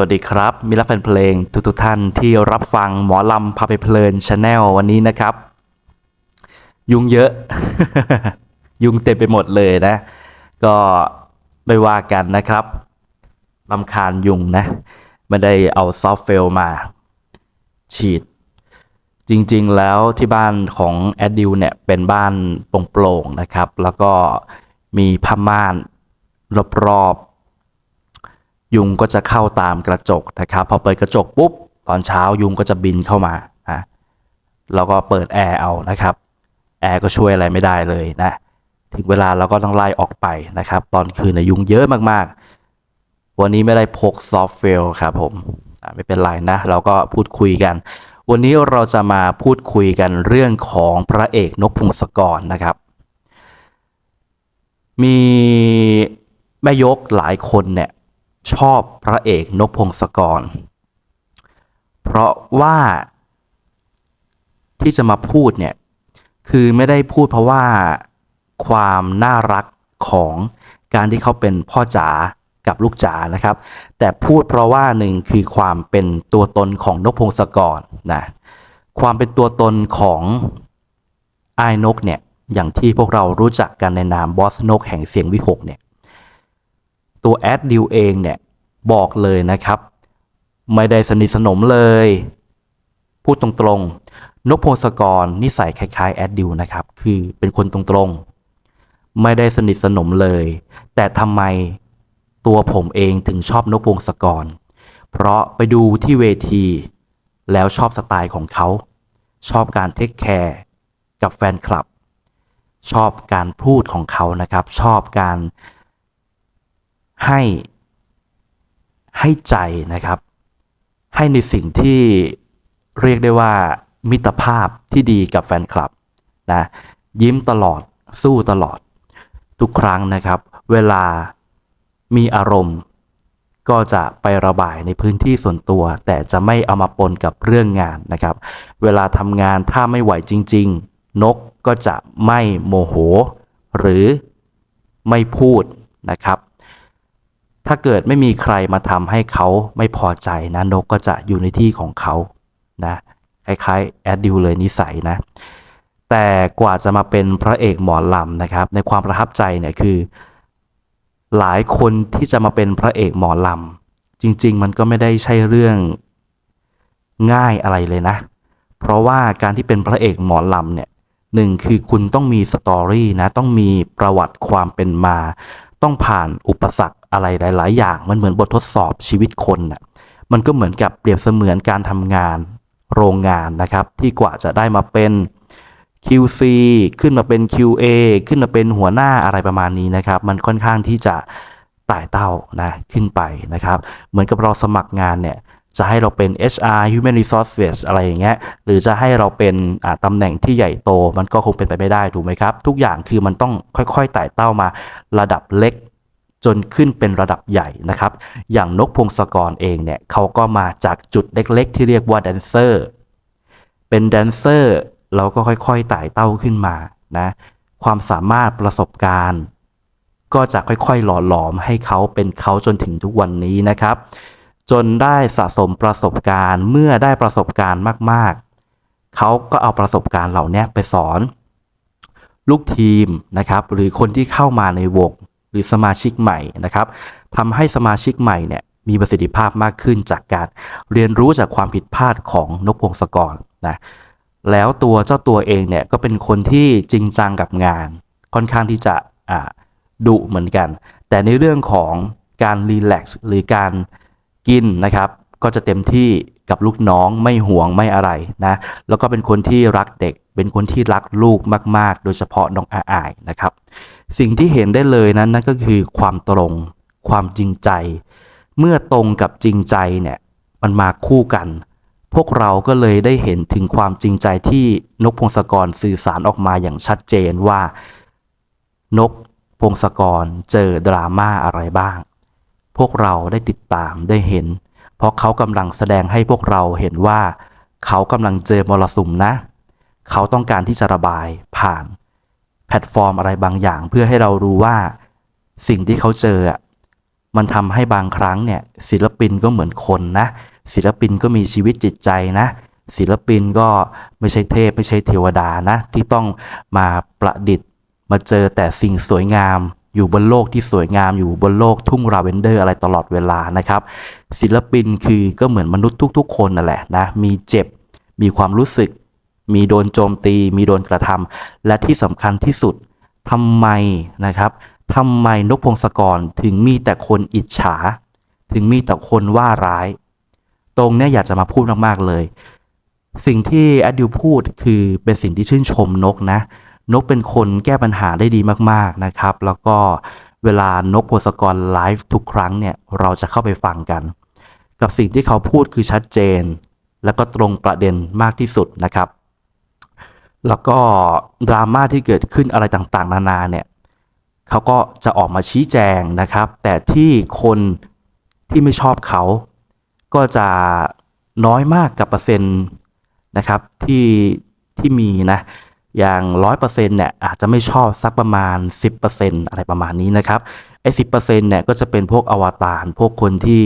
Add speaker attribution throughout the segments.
Speaker 1: วัสดีครับ มิละแฟนเพลงทุกทุกๆท่านที่รับฟังหมอลำพาไปเพลินชาแนลวันนี้นะครับ ยุงเยอะ ยุงเต็มไปหมดเลยนะ ก็ไม่ว่ากันนะครับลำคาญยุงนะไม่ได้เอาซอฟเฟลมา ฉีด จริงๆแล้วที่บ้านของแอดดิวเนี่ยเป็นบ้านโปร่งๆนะครับ แล้วก็มีผ้าม่านรอบๆ ยุงก็จะเข้าตามกระจกนะครับ พอเปิดกระจกปุ๊บตอนเช้ายุงก็จะบินเข้ามานะแล้วก็เปิดแอร์เอานะครับแอร์ก็ช่วยอะไรไม่ได้เลยนะถึงเวลาเราก็ต้องไล่ออกไปนะครับ ตอนคืนนะยุงเยอะมากๆ วันนี้ไม่ได้พกซอฟต์เฟลครับผมไม่เป็นไรนะ เราก็พูดคุยกัน วันนี้เราจะมาพูดคุยกันเรื่องของพระเอกนกพงศกรนะครับ มีแม่ยกหลายคนเนี่ย ชอบพระเอกนกพงศกร เพราะว่าที่จะมาพูดเนี่ย คือไม่ได้พูดเพราะว่าความน่ารักของการที่เขาเป็นพ่อจ๋ากับลูกจ๋านะครับ แต่พูดเพราะว่าหนึ่งคือความเป็นตัวตนของนกพงศกรนะความเป็นตัวตนของไอ้นกเนี่ยอย่างที่พวกเรารู้จักกันในนามบอสนกแห่งเสียงวิหกเนี่ย ตัวแอดดิวเองเนี่ยบอกเลยนะครับ ไม่ได้สนิทสนมเลย พูดตรงๆนกพงศกรนิสัยคล้ายๆแอดดิวนะครับ คือเป็นคนตรงๆ ไม่ได้สนิทสนมเลย แต่ทำไมตัวผมเองถึงชอบนกพงศกร เพราะไปดูที่เวที แล้วชอบสไตล์ของเขา ชอบการเทคแคร์กับแฟนคลับ ชอบการพูดของเขานะครับ ชอบการ ให้ให้ใจนะครับ ให้ในสิ่งที่เรียกได้ว่ามิตรภาพที่ดีกับแฟนคลับนะยิ้มตลอดสู้ตลอด ทุกครั้งนะครับ เวลามีอารมณ์ ก็จะไประบายในพื้นที่ส่วนตัว แต่จะไม่เอามาปนกับเรื่องงานนะครับ เวลาทำงานถ้าไม่ไหวจริง ๆ นกก็จะไม่โมโห หรือไม่พูดนะครับ ถ้าเกิดไม่มีใครมาทำให้เขาไม่พอใจนะนกก็จะอยู่ในที่ของเขานะคล้ายๆแอดดิวเลยนิสัยนะแต่กว่าจะมาเป็นพระเอกหมอลำนะครับ ในความประทับใจเนี่ยคือ หลายคนที่จะมาเป็นพระเอกหมอลำจริง ๆ มันก็ไม่ได้ใช่เรื่องง่ายอะไรเลยนะ เพราะว่าการที่เป็นพระเอกหมอลำเนี่ยหนึ่งคือคุณต้องมีสตอรี่นะ ต้องมีประวัติความเป็นมา ต้องผ่านอุปสรรค อะไรหลาย ๆ อย่างมันเหมือนบททดสอบชีวิตคนน่ะมันก็เหมือนกับเปรียบเสมือนการทำงานโรงงานนะครับ ที่กว่าจะได้มาเป็น QC ขึ้นมาเป็น QA ขึ้นมาเป็นหัวหน้าอะไรประมาณนี้นะครับ มันค่อนข้างที่จะไต่เต้านะขึ้นไปนะครับ เหมือนกับเราสมัครงานเนี่ยจะให้เราเป็น HR Human Resources อะไรอย่างเงี้ย หรือจะให้เราเป็นตำแหน่งที่ใหญ่โต มันก็คงเป็นไปไม่ได้ถูกไหมครับ ทุกอย่างคือมันต้องค่อยๆไต่เต้ามาระดับเล็ก จนขึ้นเป็นระดับใหญ่นะครับ อย่างนกพงศกรเองเนี่ยเขาก็มาจากจุดเล็กๆ ที่เรียกว่าแดนเซอร์ เป็นแดนเซอร์เราก็ค่อยๆไต่เต้าขึ้นมานะ ความสามารถประสบการณ์ ก็จะค่อยๆ หล่อหลอมให้เขาเป็นเขาจนถึงทุกวันนี้นะครับ จนได้สะสมประสบการณ์เมื่อได้ประสบการณ์มากๆ เขาก็เอาประสบการณ์เหล่านี้ไปสอน ลูกทีมนะครับ หรือคนที่เข้ามาในวง หรือสมาชิกใหม่นะครับทำให้สมาชิกใหม่เนี่ยมีประสิทธิภาพมากขึ้นจากการเรียนรู้จากความผิดพลาดของนกพงศกรนะแล้วตัวเจ้าตัวเองเนี่ยก็เป็นคนที่จริงจังกับงาน ค่อนข้างที่จะดุเหมือนกัน แต่ในเรื่องของการรีแลกซ์หรือการกินนะครับ ก็จะเต็มที่ กับลูกน้องไม่ห่วงไม่อะไรนะแล้วก็เป็นคนที่รักเด็ก เป็นคนที่รักลูกมาก ๆ โดยเฉพาะน้องอาอายนะครับ สิ่งที่เห็นได้เลยนั้นนั่นก็คือความตรง ความจริงใจ เมื่อตรงกับจริงใจเนี่ยมันมาคู่กัน พวกเราก็เลยได้เห็นถึงความจริงใจที่นกพงศกรสื่อสารออกมาอย่างชัดเจนว่า นกพงศกรเจอดราม่าอะไรบ้าง พวกเราได้ติดตามได้เห็น เพราะเขากำลังแสดงให้พวกเราเห็นว่า เขากำลังเจอมรสุมนะ เขาต้องการที่จะระบายผ่าน แพลตฟอร์มอะไรบางอย่าง เพื่อให้เรารู้ว่า สิ่งที่เขาเจอ มันทำให้บางครั้งเนี่ยศิลปินก็เหมือนคนนะ ศิลปินก็มีชีวิตจิตใจนะ ศิลปินก็ไม่ใช่เทพไม่ใช่เทวดานะ ที่ต้องมาประดิษฐ์ มาเจอแต่สิ่งสวยงาม อยู่บนโลกที่สวยงามอยู่บนโลกทุ่งราเวนเดอร์อะไรตลอดเวลานะครับ ศิลปินคือก็เหมือนมนุษย์ทุก ๆ คนนั่นแหละนะ มีเจ็บ มีความรู้สึก มีโดนโจมตี มีโดนกระทำและที่สำคัญที่สุดทำไมนะครับทำไมนกพงศกรถึงมีแต่คนอิจฉา ถึงมีแต่คนว่าร้าย ตรงนี้อยากจะมาพูดมากๆเลย สิ่งที่อดิวพูดคือเป็นสิ่งที่ชื่นชมนกนะ นกเป็นคนแก้ปัญหาได้ดีมากๆนะครับ แล้วก็เวลานกพงศกรไลฟ์ทุกครั้งเนี่ยเราจะเข้าไปฟังกัน กับสิ่งที่เขาพูดคือชัดเจน แล้วก็ตรงประเด็นมากที่สุดนะครับ แล้วก็ดราม่าที่เกิดขึ้นอะไรต่างๆ นานาเนี่ยเขาก็จะออกมาชี้แจงนะครับ แต่ที่คนที่ไม่ชอบเขา ก็จะน้อยมากกับเปอร์เซ็นต์นะครับที่ที่มีนะ อย่างร้อยเปอร์เซ็นต์เนี่ยอาจจะไม่ชอบสักประมาณ 10%อะไรประมาณนี้นะครับไอ้สิเนี่ยก็จะเป็นพวกอวตารพวกคนที่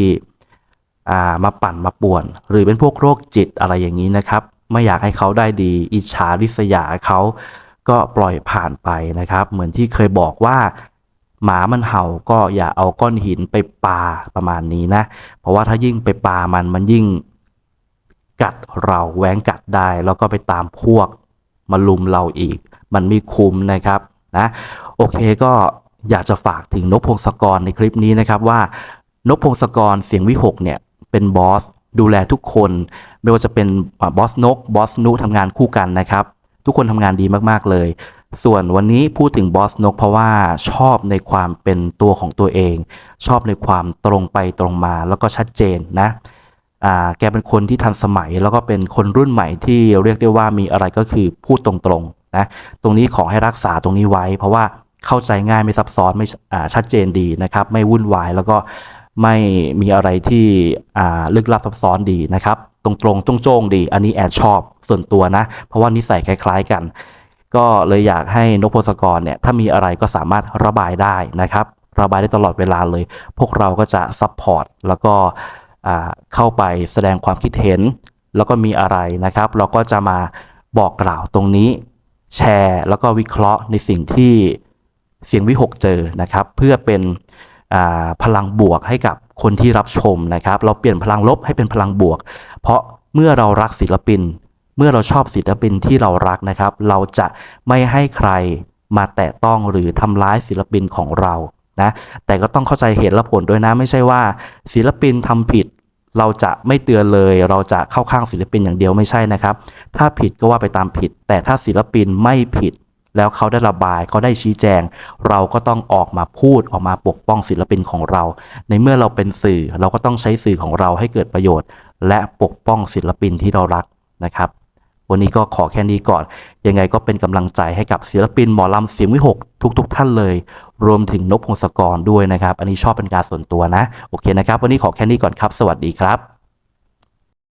Speaker 1: อ่ามาปั่นมาป่วน หรือเป็นพวกโรคจิตอะไรอย่างนี้นะครับ ไม่อยากให้เขาได้ดี อิจฉาริษยาเขาก็ปล่อยผ่านไปนะครับ เหมือนที่เคยบอกว่าหมามันเห่าก็อย่าเอาก้อนหินไปปาประมาณนี้นะ เพราะว่าถ้ายิ่งไปปามันมันยิ่งกัดเราแหวงกัดได้ แล้วก็ไปตามพวก มาลุมเราอีก มันไม่คุ้มนะครับนะโอเคก็อยากจะฝากถึงนกพงศกรในคลิปนี้นะครับว่านกพงศกรเสียงวิหกเนี่ยเป็นบอสดูแลทุกคน ไม่ว่าจะเป็นบอสนกบอสนุทำงานคู่กันนะครับ ทุกคนทำงานดีมากๆเลย ส่วนวันนี้พูดถึงบอสนกเพราะว่าชอบในความเป็นตัวของตัวเอง ชอบในความตรงไปตรงมาแล้วก็ชัดเจนนะ แกเป็นคนที่ทันสมัย แล้วก็เป็นคนรุ่นใหม่ที่เรียกได้ว่ามีอะไรก็คือพูดตรงๆนะตรงนี้ขอให้รักษาตรงนี้ไว้ เพราะว่าเข้าใจง่ายไม่ซับซ้อนไม่ชัดเจนดีนะครับ ไม่วุ่นวายแล้วก็ไม่มีอะไรที่ลึกลับซับซ้อนดีนะครับ ตรงๆจ้งๆดี อันนี้แอดชอบส่วนตัวนะ เพราะว่านิสัยคล้าย ๆกัน ก็เลยอยากให้นกพงศกรเนี่ยถ้ามีอะไรก็สามารถระบายได้นะครับ ระบายได้ตลอดเวลาเลย พวกเราก็จะซัพพอร์ตแล้วก็ เข้าไปแสดงความคิดเห็น แล้วก็มีอะไรนะครับ เราก็จะมาบอกกล่าวตรงนี้ แชร์แล้วก็วิเคราะห์ในสิ่งที่เสียงวิหกเจอนะครับ เพื่อเป็นพลังบวกให้กับคนที่รับชมนะครับ เราเปลี่ยนพลังลบให้เป็นพลังบวก เพราะเมื่อเรารักศิลปิน เมื่อเราชอบศิลปินที่เรารักนะครับ เราจะไม่ให้ใครมาแตะต้องหรือทำร้ายศิลปินของเรานะแต่ก็ต้องเข้าใจเหตุและผลด้วยนะ ไม่ใช่ว่า ศิลปินทำผิด เราจะไม่เตือนเลย เราจะเข้าข้างศิลปินอย่างเดียวไม่ใช่นะครับ ถ้าผิดก็ว่าไปตามผิด แต่ถ้าศิลปินไม่ผิด แล้วเขาได้ระบายเขาได้ชี้แจง เราก็ต้องออกมาพูดออกมาปกป้องศิลปินของเรา ในเมื่อเราเป็นสื่อเราก็ต้องใช้สื่อของเราให้เกิดประโยชน์ และปกป้องศิลปินที่เรารักนะครับ วันนี้ก็ขอแค่นี้ก่อน ยังไงก็เป็นกำลังใจให้กับศิลปินหมอลำเสียงวิหกทุกๆท่านเลย รวมถึงนกพงศกรด้วยนะครับ อันนี้ชอบเป็นการส่วนตัวนะ โอเคนะครับ วันนี้ขอแค่นี้ก่อนครับ สวัสดีครับ